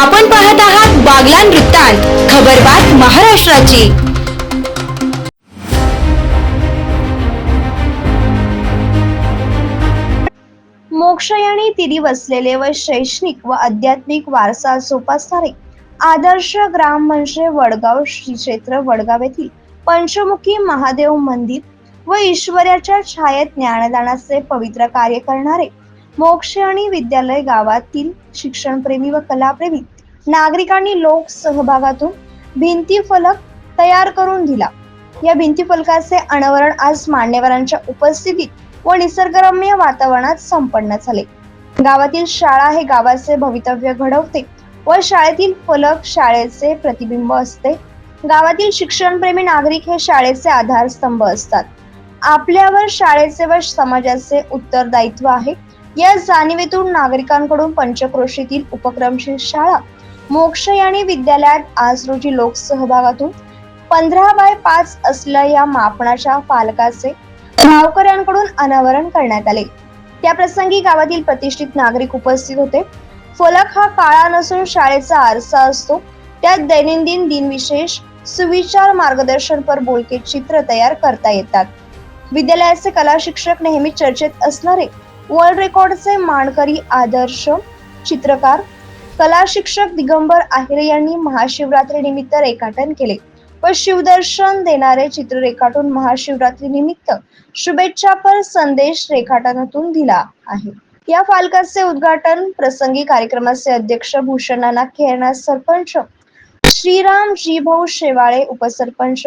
आपण पाहत आहात बागलान वृत्तांत खबरबात महाराष्ट्राची. मोक्षयानी तिरी वसलेले व शैक्षणिक व आध्यात्मिक वारसा जोपासणारे आदर्श ग्राम म्हणजे वडगाव श्री क्षेत्र वडगाव येथील पंचमुखी महादेव मंदिर व ईश्वराच्या छायेत ज्ञानदानाचे पवित्र कार्य करणारे मोक्ष आणि विद्यालय गावातील शिक्षणप्रेमी व कलाप्रेमी नागरिकांनी लोक सहभागातून भिंती फलक तयार करून दिला. या भिंती फलकाचे अनावरण आज मान्यवरांच्या उपस्थितीत व निसर्गरम्य वातावरणात संपन्न झाले. गावातील शाळा हे गावाचे भवितव्य घडवते व शाळेतील फलक शाळेचे प्रतिबिंब असते. गावातील शिक्षणप्रेमी नागरिक हे शाळेचे आधारस्तंभ असतात. आपल्यावर शाळेचे व समाजाचे उत्तरदायित्व आहे. या जाणीवेतून नागरिकांकडून पंचक्रोशीतील उपक्रमशील शाळा मोक्षयाणी विद्यालयात आज रोजी लोकसहभागातून पंधरा बाय पाच असल्या या मापनाच्या पालकाचे गावकऱ्यांकडून अनावरण करण्यात आले. त्या प्रसंगी गावातील प्रतिष्ठित नागरिक उपस्थित होते. फलक हा काळा नसून शाळेचा आरसा असतो. त्यात दैनंदिन दिनविशेष सुविचार मार्गदर्शनपर बोलके चित्र तयार करता येतात. विद्यालयाचे कला शिक्षक नेहमी चर्चेत असणारे वर्ल्ड रेकॉर्डचे मानकरी आदर्श चित्रकार कला शिक्षक दिगंबर आहिरे यांनी महाशिवरात्री निमित्त रेखाटन केले. व शिवदर्शन देणारे चित्र रेखाटून महाशिवरात्री निमित्त शुभेच्छापर संदेश रेखाटनातून दिला आहे. या फालकाचे उद्घाटन प्रसंगी कार्यक्रमाचे अध्यक्ष भूषण नाना खेळणार सरपंच श्रीराम जीभाऊ शेवाळे उपसरपंच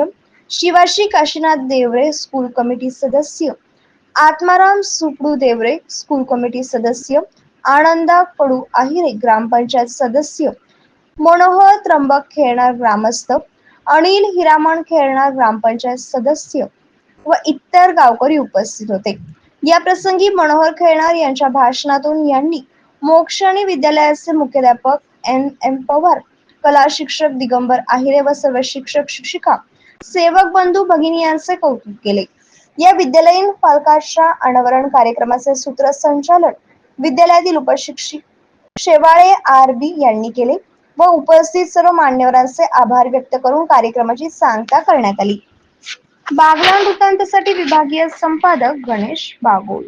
शिवाशी काशीनाथ देवरे स्कूल कमिटी सदस्य आत्माराम सुपडू देवरे स्कूल कमिटी सदस्य आनंदा कडू आहिरे ग्रामपंचायत सदस्य मनोहर त्र्यंबक खेळणार ग्रामस्थ अनिल हिरामण खेळणार ग्रामपंचायत सदस्य व इतर गावकरी उपस्थित होते. या प्रसंगी मनोहर खेळणार यांच्या भाषणातून यांनी मोक्षणी विद्यालयाचे मुख्याध्यापक एन एम पवार कला शिक्षक दिगंबर आहिरे व सर्व शिक्षक शिक्षिका सेवक बंधू भगिनी यांचे कौतुक केले. या विद्यालयीन पालकाच्या अनावरण कार्यक्रमाचे सूत्रसंचालन विद्यालयातील उपशिक्षक शेवाळे आर बी यांनी केले व उपस्थित सर्व मान्यवरांचे आभार व्यक्त करून कार्यक्रमाची सांगता करण्यात आली. बागलाण वृत्तांतसाठी विभागीय संपादक गणेश बागोल.